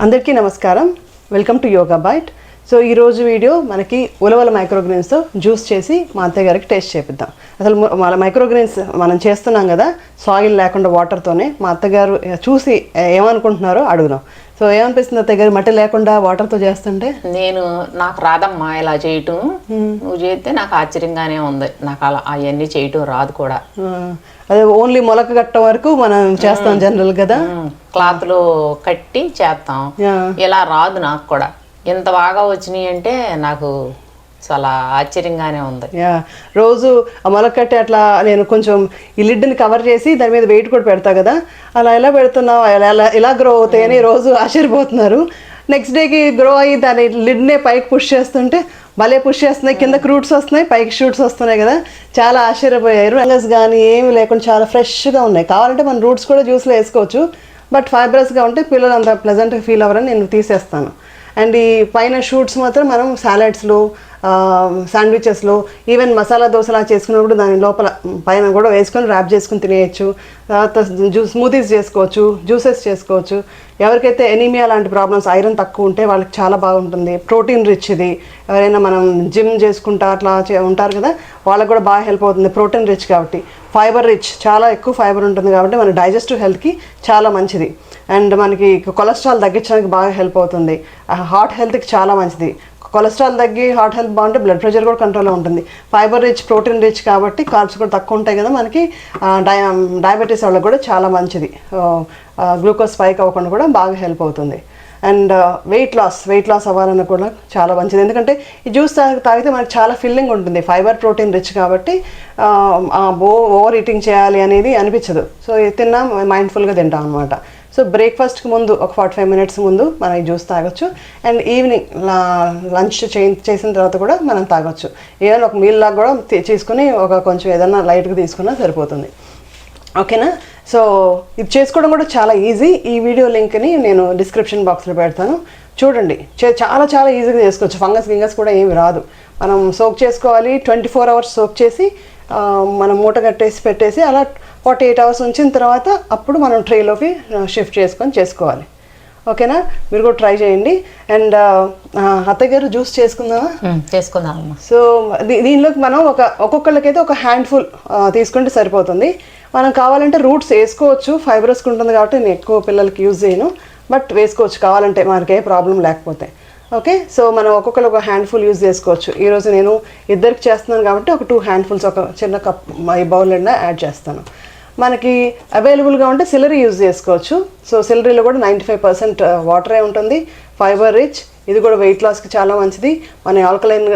అందరికీ నమస్కారం. Welcome to yoga bite so ఈ రోజు వీడియో మనకి ఉలవల మైక్రోగ్రెయిన్స్తో జ్యూస్ చేసి మా అత్తయ్య గారికి టేస్ట్ చేపిద్దాం. అసలు మన మైక్రోగ్రెయిన్స్ మనం చేస్తున్నాం కదా సాయిల్ లేకుండా వాటర్తోనే మా అత్తగారు చూసి ఏమనుకుంటున్నారో అడుగుదాం. సో ఏమనిపిస్తుంది అత్తయ్య గారు మట్టి లేకుండా వాటర్తో చేస్తుంటే? నేను నాకు రాదమ్మా ఇలా చేయటం. నువ్వు చేస్తే నాకు ఆశ్చర్యంగానే ఉంది. నాకు అలా అవన్నీ చేయటం రాదు కూడా. ఆ, అదే ఓన్లీ మొలక కట్ట వరకు మనం చేస్తాం జనరల్ కదా. క్లాత్లో కట్టి చేస్తాం. ఇలా రాదు నాకు కూడా. ఇంత బాగా వచ్చినాయి అంటే నాకు చాలా ఆశ్చర్యంగానే ఉంది. రోజు ఆ మొలకట్టి అట్లా నేను కొంచెం ఈ లిడ్ని కవర్ చేసి దాని మీద వెయిట్ కూడా పెడతా కదా. అలా ఎలా పెడుతున్నావు? ఎలా ఎలా ఎలా గ్రో అవుతాయని రోజు ఆశ్చర్యపోతున్నారు. నెక్స్ట్ డేకి గ్రో అయ్యి దాని లిడ్నే పైకి పుష్ చేస్తుంటే భలే పుష్ చేస్తున్నాయి. కిందకి రూట్స్ వస్తున్నాయి పైకి షూట్స్ వస్తున్నాయి కదా. చాలా ఆశ్చర్యపోయారు. రంగస్ కానీ ఏమి లేకుండా చాలా ఫ్రెష్గా ఉన్నాయి. కావాలంటే మన రూట్స్ కూడా జ్యూస్లో వేసుకోవచ్చు. బట్ ఫైబ్రస్గా ఉంటే పిల్లలు అంత ప్లెజెంట్గా ఫీల్ అవ్వరని నేను తీసేస్తాను. అండ్ ఈ పైన షూట్స్ మాత్రం మనం సాలడ్స్లో శాండ్విచెస్లో ఈవెన్ మసాలా దోశలా చేసుకున్నప్పుడు దాని లోపల పైన కూడా వేసుకొని ర్యాప్ చేసుకుని తినేయచ్చు. తర్వాత జ్యూస్ స్మూతీస్ చేసుకోవచ్చు జ్యూసెస్ చేసుకోవచ్చు. ఎవరికైతే ఎనీమియా లాంటి ప్రాబ్లమ్స్ ఐరన్ తక్కువ ఉంటే వాళ్ళకి చాలా బాగుంటుంది. ప్రోటీన్ రిచ్ ఇది. ఎవరైనా మనం జిమ్ చేసుకుంటా అట్లా చే- ఉంటారు కదా వాళ్ళకి కూడా బాగా హెల్ప్ అవుతుంది. ప్రోటీన్ రిచ్ కాబట్టి. ఫైబర్ రిచ్ చాలా ఎక్కువ ఫైబర్ ఉంటుంది కాబట్టి మన డైజెస్టివ్ హెల్త్కి చాలా మంచిది. అండ్ మనకి కొలెస్ట్రాల్ తగ్గించడానికి బాగా హెల్ప్ అవుతుంది. హార్ట్ హెల్త్కి చాలా మంచిది. కొలెస్ట్రాల్ తగ్గి హార్ట్ హెల్త్ బాగుంటే బ్లడ్ ప్రెషర్ కూడా కంట్రోల్లో ఉంటుంది. ఫైబర్ రిచ్ ప్రోటీన్ రిచ్ కాబట్టి కార్బ్స్ కూడా తక్కువ ఉంటాయి కదా మనకి. డయా డయాబెటీస్ వాళ్ళకి కూడా చాలా మంచిది. గ్లూకోజ్ స్పైక్ అవ్వకుండా కూడా బాగా హెల్ప్ అవుతుంది. And weight loss weight loss అవ్వాలన్న కూడా చాలా మంచిది. ఎందుకంటే ఈ జ్యూస్ తాగి తాగితే మనకి చాలా ఫిల్లింగ్ ఉంటుంది. ఫైబర్ ప్రోటీన్ రిచ్ కాబట్టి ఓవర్ ఈటింగ్ చేయాలి అనేది అనిపించదు. సో తిన్నా మైండ్ఫుల్గా తింటాం అనమాట సో బ్రేక్ఫాస్ట్కి ముందు ఒక ఫార్టీ ఫైవ్ మినిట్స్ ముందు మనం ఈ జ్యూస్ తాగొచ్చు. అండ్ ఈవినింగ్ లంచ్ చేసిన తర్వాత కూడా మనం తాగొచ్చు. ఏదైనా ఒక మీల్ లాగా కూడా తీసుకుని ఒక కొంచెం ఏదైనా లైట్గా తీసుకున్నా సరిపోతుంది. ఓకేనా సో ఇది చేసుకోవడం కూడా చాలా ఈజీ ఈ వీడియో లింక్ని నేను డిస్క్రిప్షన్ బాక్స్లో పెడతాను. చూడండి చే- చాలా చాలా ఈజీగా చేసుకోవచ్చు. ఫంగస్ గింగస్ కూడా ఏమి రాదు. మనం సోక్ చేసుకోవాలి ట్వంటీ ఫోర్ అవర్స్ సోక్ చేసి మనం మూట కట్టేసి పెట్టేసి అలా ఫార్టీ ఎయిట్ అవర్స్ ఉంచిన తర్వాత అప్పుడు మనం ట్రేలోకి షిఫ్ట్ చేసుకొని చేసుకోవాలి. ఓకేనా? మీరు కూడా ట్రై చేయండి. అండ్ అత్తయ్య గారు జ్యూస్ చేసుకుందామా? చేసుకుందామమ్మా. సో దీ- దీనిలోకి మనం ఒక ఒక్కొక్కళ్ళకైతే ఒక హ్యాండ్ఫుల్ తీసుకుంటే సరిపోతుంది. మనం కావాలంటే రూట్స్ వేసుకోవచ్చు. ఫైబ్రస్కి ఉంటుంది కాబట్టి నేను ఎక్కువ పిల్లలకి యూజ్ చేయను. బట్ వేసుకోవచ్చు. కావాలంటే మనకి ఏ ప్రాబ్లం లేకపోతే. ఓకే సో మనం ఒక్కొక్కరు ఒక హ్యాండ్ఫుల్ యూజ్ చేసుకోవచ్చు. ఈరోజు నేను ఇద్దరికి చేస్తున్నాను కాబట్టి ఒక టూ హ్యాండ్ఫుల్స్ ఒక చిన్న కప్ ఈ బౌల్ అండ్ యాడ్ చేస్తాను. మనకి అవైలబుల్గా ఉంటే సిలరీ యూజ్ చేసుకోవచ్చు. సో సిలరీలో కూడా నైంటీ ఫైవ్ పర్సెంట్ వాటరే ఉంటుంది. ఫైబర్ రిచ్ ఇది కూడా వెయిట్ లాస్కి చాలా మంచిది. మన ఆల్కలైన్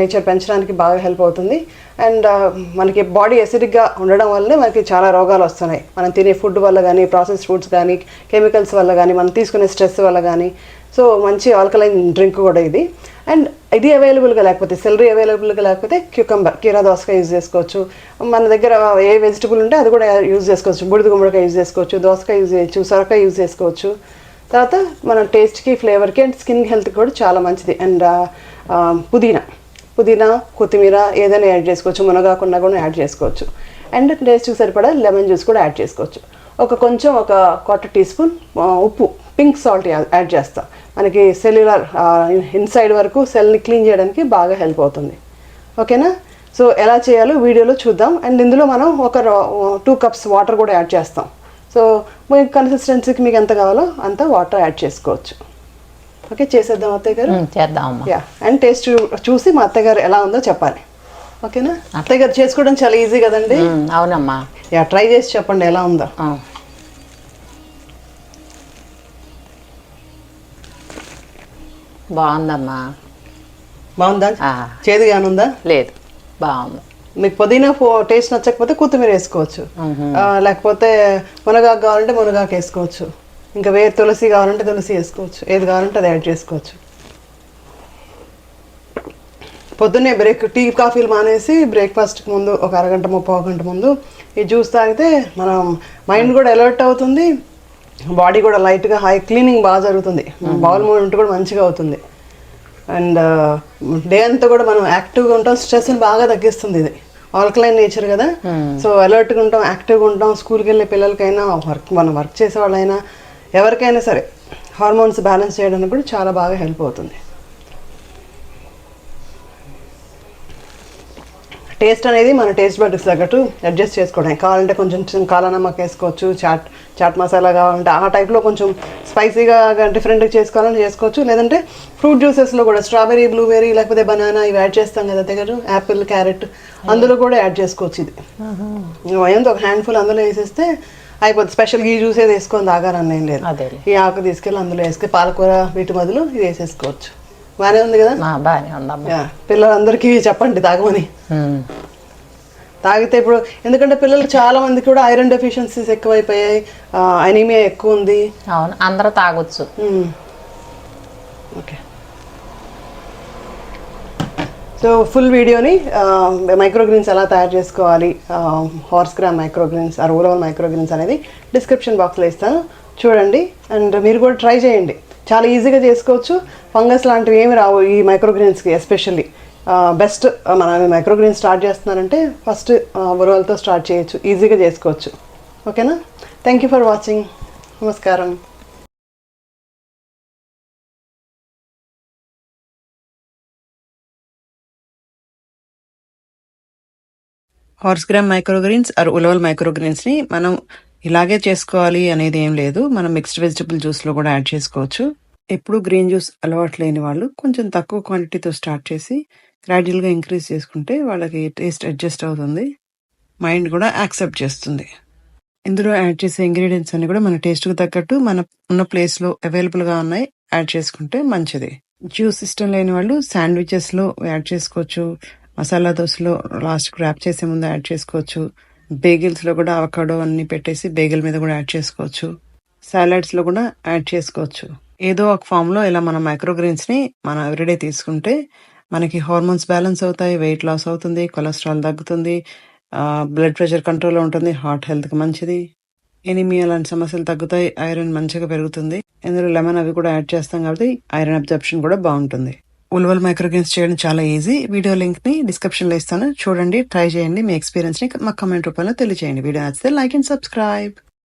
నేచర్ పెంచడానికి బాగా హెల్ప్ అవుతుంది. అండ్ uh, మనకి బాడీ ఎసిడిక్గా ఉండడం వల్లనే మనకి చాలా రోగాలు వస్తున్నాయి. మనం తినే ఫుడ్ వల్ల కానీ ప్రాసెస్ ఫుడ్స్ కానీ కెమికల్స్ వల్ల కానీ మనం తీసుకునే స్ట్రెస్ వల్ల కానీ సో మంచి ఆల్కలైన్ డ్రింక్ కూడా ఇది. అండ్ ఇది అవైలబుల్గా లేకపోతే సెలరీ అవైలబుల్గా లేకపోతే క్యూకంబర్ కీరా దోసకాయ యూజ్ చేసుకోవచ్చు. మన దగ్గర ఏ వెజిటబుల్ ఉంటే అది కూడా యూజ్ చేసుకోవచ్చు. బుడిద గుమ్మడికాయ యూజ్ చేసుకోవచ్చు దోసకాయ యూజ్ చేయొచ్చు సొరకాయ యూజ్ చేసుకోవచ్చు. తర్వాత మన టేస్ట్కి ఫ్లేవర్కి అండ్ స్కిన్ హెల్త్కి కూడా చాలా మంచిది. అండ్ పుదీనా. పుదీనా కొత్తిమీర ఏదైనా యాడ్ చేసుకోవచ్చు. మునగాకుండా కూడా యాడ్ చేసుకోవచ్చు. అండ్ టేస్ట్కి సరిపడా లెమన్ జ్యూస్ కూడా యాడ్ చేసుకోవచ్చు. ఒక కొంచెం ఒక క్వార్టర్ టీ స్పూన్ ఉప్పు. పింక్ సాల్ట్ యాడ్ చేస్తాం. మనకి సెల్యులర్ ఇన్సైడ్ వరకు సెల్ని క్లీన్ చేయడానికి బాగా హెల్ప్ అవుతుంది. ఓకేనా? సో ఎలా చేయాలో వీడియోలో చూద్దాం. అండ్ ఇందులో మనం ఒక టూ కప్స్ వాటర్ కూడా యాడ్ చేస్తాం. సో మీ కన్సిస్టెన్సీకి మీకు ఎంత కావాలో అంత వాటర్ యాడ్ చేసుకోవచ్చు. ఓకే చేసేద్దాం అత్తయ్య గారు? చేద్దామమ్మా యా అండ్ టేస్ట్ చూసి మా అత్తయ్య గారు ఎలా ఉందో చెప్పాలి. ఓకేనా? అత్తయ్య గారు చేసుకోవడం చాలా ఈజీ కదండి. అవునమ్మా. యా ట్రై చేసి చెప్పండి ఎలా ఉందో. బాగుందమ్మా. బాగుందా? చేదుగా ఉందా? లేదు బాగుంది. మీకు పుదీనా టేస్ట్ నచ్చకపోతే కొత్తిమీర వేసుకోవచ్చు. లేకపోతే మునగాకు కావాలంటే మునగాకు వేసుకోవచ్చు. ఇంకా వే తులసి కావాలంటే తులసి వేసుకోవచ్చు. ఏది కావాలంటే అది యాడ్ చేసుకోవచ్చు. పొద్దున్నే బ్రేక్ టీ కాఫీలు మానేసి బ్రేక్ఫాస్ట్కి ముందు ఒక అరగంట ముప్పై గంట ముందు ఈ జ్యూస్ తాగితే మనం మైండ్ కూడా అలర్ట్ అవుతుంది. బాడీ కూడా లైట్గా హై క్లీనింగ్ బాగా జరుగుతుంది. బౌల్ మూమెంట్ కూడా మంచిగా అవుతుంది. అండ్ డే అంతా కూడా మనం యాక్టివ్గా ఉంటాం స్ట్రెస్ని బాగా తగ్గిస్తుంది ఇది. ఆల్కలైన్ నేచర్ కదా. సో అలర్ట్గా ఉంటాం యాక్టివ్గా ఉంటాం స్కూల్కి వెళ్ళే పిల్లలకైనా వర్క్ మనం వర్క్ చేసే వాళ్ళైనా ఎవరికైనా సరే హార్మోన్స్ బ్యాలెన్స్ చేయడానికి కూడా చాలా బాగా హెల్ప్ అవుతుంది. టేస్ట్ అనేది మన టేస్ట్ బడ్స్ తగ్గట్టు అడ్జస్ట్ చేసుకోవడం. కావాలంటే కొంచెం చిన్న కాలా నమ్మక వేసుకోవచ్చు చాట్ చాట్ మసాలా కావాలంటే ఆ టైప్లో కొంచెం స్పైసీగా డిఫరెంట్గా చేసుకోవాలని చేసుకోవచ్చు. లేదంటే ఫ్రూట్ జ్యూసెస్లో కూడా స్ట్రాబెరీ బ్లూబెర్రీ లేకపోతే బనానా ఇవి యాడ్ చేస్తాం కదా దగ్గర యాపిల్ క్యారెట్ అందులో కూడా యాడ్ చేసుకోవచ్చు ఇది. ఏందో ఒక హ్యాండ్ఫుల్ అందులో వేసేస్తే అయిపోతుంది స్పెషల్ ఈ జ్యూస్ ఏది వేసుకొని తాగారని ఏం లేదు. ఈ ఆకు తీసుకెళ్ళి అందులో వేసుకొని పాలకూర వీటి బదులు ఇది వేసేసుకోవచ్చు. బాగానే ఉంది కదా? బాగానే ఉందమ్మా పిల్లలందరికీ చెప్పండి తాగమని. తాగితే ఇప్పుడు ఎందుకంటే పిల్లలు చాలా మంది కూడా ఐరన్ డెఫిషియన్సీస్ ఎక్కువైపోయాయి అనీమియా ఎక్కువ ఉంది. అవును అందరూ తాగొచ్చు. ఓకే. సో ఫుల్ వీడియోని మైక్రోగ్రీన్స్ ఎలా తయారు చేసుకోవాలి హార్స్ గ్రామ్ మైక్రోగ్రీన్స్ ఆ రూరల్ మైక్రోగ్రీన్స్ అనేది డిస్క్రిప్షన్ బాక్స్లో ఇస్తాను. చూడండి అండ్ మీరు కూడా ట్రై చేయండి. చాలా ఈజీగా చేసుకోవచ్చు. ఫంగస్ లాంటివి ఏమి రావు ఈ మైక్రోగ్రీన్స్కి ఎస్పెషల్లీ బెస్ట్ మన మైక్రోగ్రీన్ స్టార్ట్ చేస్తున్నారంటే ఫస్ట్ ఉరవలతో స్టార్ట్ చేయొచ్చు. ఈజీగా చేసుకోవచ్చు. ఓకేనా? థ్యాంక్ యూ ఫర్ వాచింగ్ నమస్కారం. హార్స్ గ్రామ్ మైక్రోగ్రీన్స్ ఆర్ ఉలవల్ మైక్రోగ్రీన్స్ని మనం ఇలాగే చేసుకోవాలి అనేది ఏం లేదు. మనం మిక్స్డ్ వెజిటబుల్ జ్యూస్లో కూడా యాడ్ చేసుకోవచ్చు. ఎప్పుడు గ్రీన్ జ్యూస్ అలవాటు లేని వాళ్ళు కొంచెం తక్కువ క్వాంటిటీతో స్టార్ట్ చేసి గ్రాడ్యువల్గా ఇంక్రీజ్ చేసుకుంటే వాళ్ళకి టేస్ట్ అడ్జస్ట్ అవుతుంది. మైండ్ కూడా యాక్సెప్ట్ చేస్తుంది. ఇందులో యాడ్ చేసే ఇంగ్రీడియంట్స్ అన్ని కూడా మన టేస్ట్కి తగ్గట్టు మన ఉన్న ప్లేస్లో అవైలబుల్గా ఉన్నాయి యాడ్ చేసుకుంటే మంచిది. జ్యూస్ ఇష్టం లేని వాళ్ళు శాండ్విచెస్లో యాడ్ చేసుకోవచ్చు. మసాలా దోశలో లాస్ట్ ర్యాప్ చేసే ముందు యాడ్ చేసుకోవచ్చు. బేగిల్స్లో కూడా అవకాడో అన్ని పెట్టేసి బేగిల్ మీద కూడా యాడ్ చేసుకోవచ్చు. సాలడ్స్లో కూడా యాడ్ చేసుకోవచ్చు. ఏదో ఒక ఫామ్లో ఇలా మన మైక్రోగ్రీన్స్ని మనం ఎవ్రీడే తీసుకుంటే మనకి హార్మోన్స్ బ్యాలెన్స్ అవుతాయి వెయిట్ లాస్ అవుతుంది కొలెస్ట్రాల్ తగ్గుతుంది బ్లడ్ ప్రెషర్ కంట్రోల్లో ఉంటుంది హార్ట్ హెల్త్కి మంచిది. ఎనిమియా లాంటి సమస్యలు తగ్గుతాయి ఐరన్ మంచిగా పెరుగుతుంది. ఇందులో లెమన్ అవి కూడా యాడ్ చేస్తాం కాబట్టి ఐరన్ అబ్జర్ప్షన్ కూడా బాగుంటుంది. ఉల్వల్ మైక్రోగ్రీన్స్ చేయడం చాలా ఈజీ. వీడియో లింక్ని డిస్క్రిప్షన్లో ఇస్తాను. చూడండి ట్రై చేయండి. మీ ఎక్స్పీరియన్స్ని మా కమెంట్ రూపంలో తెలియజేయండి వీడియో నచ్చితే లైక్ అండ్ సబ్స్క్రైబ్.